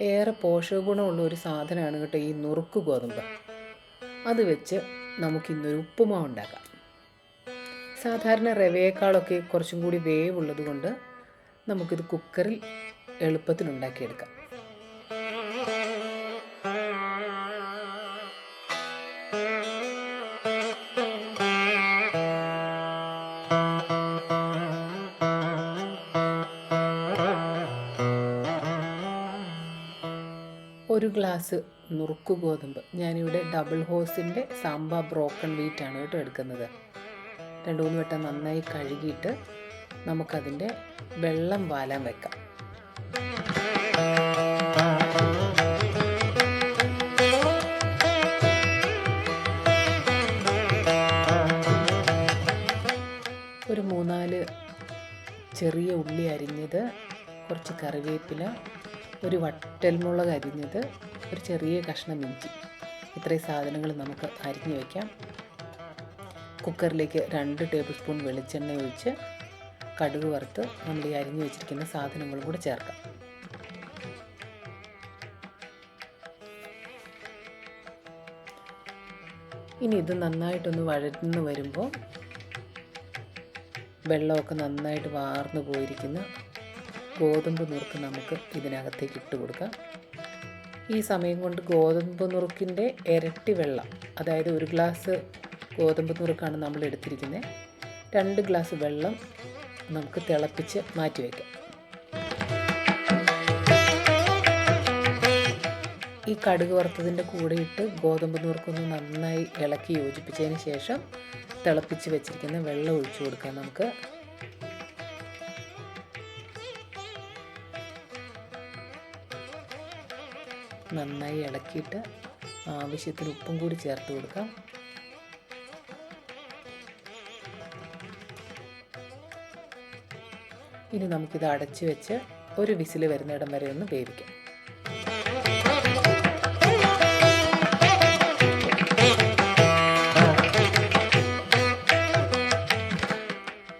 ഏറെ പോഷക ഗുണമുള്ള ഒരു സാധനമാണ് കേട്ടോ ഈ നുറുക്ക് ഗോതമ്പ്. അത് വെച്ച് നമുക്കിന്നൊരു ഉപ്പുമാവ് ഉണ്ടാക്കാം സാധാരണ റവയേക്കാളൊക്കെ കുറച്ചും കൂടി വേവുള്ളത് കൊണ്ട് നമുക്കിത് കുക്കറിൽ എളുപ്പത്തിൽ ഉണ്ടാക്കിയെടുക്കാം ഒരു ഗ്ലാസ് നുറുക്ക് ഗോതമ്പ്. ഞാനിവിടെ ഡബിൾ ഹോസിന്റെ സാമ്പ ബ്രോക്കൺ വീറ്റ് ആണ് കേട്ടോ എടുക്കുന്നത്. രണ്ട് മൂന്ന് വട്ടം നന്നായി കഴുകിയിട്ട് നമുക്കതിന്റെ വെള്ളം വാലാൻ വെക്കാം. ഒരു മൂന്നാൽ ചെറിയ ഉള്ളി അരിഞ്ഞത് കുറച്ച് കറിവേപ്പില ഒരു വട്ടൽമുളക് അരിഞ്ഞത് ഒരു ചെറിയ കഷ്ണം ഇഞ്ചി. ഇത്രയും സാധനങ്ങൾ നമുക്ക് അരിഞ്ഞു വയ്ക്കാം കുക്കറിലേക്ക് രണ്ട് ടേബിൾ സ്പൂൺ വെളിച്ചെണ്ണ ഒഴിച്ച് കടുക് വറുത്ത് നമ്മൾ ഈ അരിഞ്ഞു വെച്ചിരിക്കുന്ന സാധനങ്ങളും കൂടെ ചേർക്കാം. ഇനി ഇത് നന്നായിട്ടൊന്ന് വഴന്ന് വരുമ്പോൾ വെള്ളമൊക്കെ നന്നായിട്ട് വാർന്നു പോയിരിക്കുന്ന ഗോതമ്പ് നുറുക്ക് നമുക്ക് ഇതിനകത്തേക്ക് ഇട്ട് കൊടുക്കാം. ഈ സമയം കൊണ്ട് ഗോതമ്പ് നുറുക്കിന്റെ ഇരട്ടി വെള്ളം അതായത് ഒരു ഗ്ലാസ് ഗോതമ്പ് നുറുക്കാണ് നമ്മൾ എടുത്തിരിക്കുന്നത്. രണ്ട് ഗ്ലാസ് വെള്ളം നമുക്ക് തിളപ്പിച്ച് മാറ്റി വയ്ക്കാം. ഈ കടുക് വറുത്തതിന്റെ കൂടെ ഇട്ട് ഗോതമ്പ് നുറുക്കൊന്ന് നന്നായി ഇളക്കി യോജിപ്പിച്ചതിന് ശേഷം തിളപ്പിച്ച് വെച്ചിരിക്കുന്ന വെള്ളം ഒഴിച്ചു കൊടുക്കാം നമുക്ക്. നന്നായി ഇളക്കിയിട്ട് ആവശ്യത്തിന് ഉപ്പും കൂടി ചേർത്ത് കൊടുക്കാം. ഇനി നമുക്കിത് അടച്ചു വെച്ച് ഒരു വിസിൽ വരുന്നിടം വരെ ഒന്ന് വേവിക്കാം.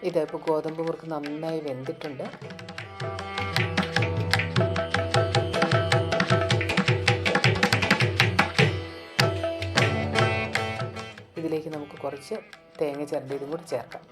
ഇതിപ്പോൾ ഗോതമ്പ് കുറുക്ക് നന്നായി വെന്തിട്ടുണ്ട്. ഇതിലേക്ക് നമുക്ക് കുറച്ച് തേങ്ങ ചിരണ്ടിയതും കൂടി ചേർക്കാം.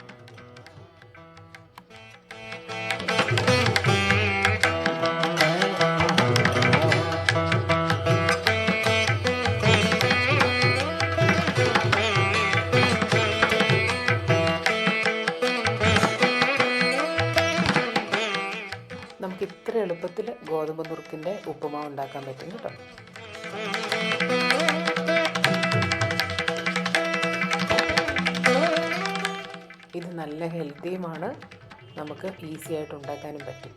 നമുക്ക് ഇത്ര എളുപ്പത്തിൽ ഗോതമ്പ് നുറുക്കിന്റെ ഉപ്പുമാവ് ഉണ്ടാക്കാൻ പറ്റും കേട്ടോ. ഇത് നല്ല ഹെൽത്തിയുമാണ്. നമുക്ക് ഈസി ആയിട്ട് ഉണ്ടാക്കാനും പറ്റും.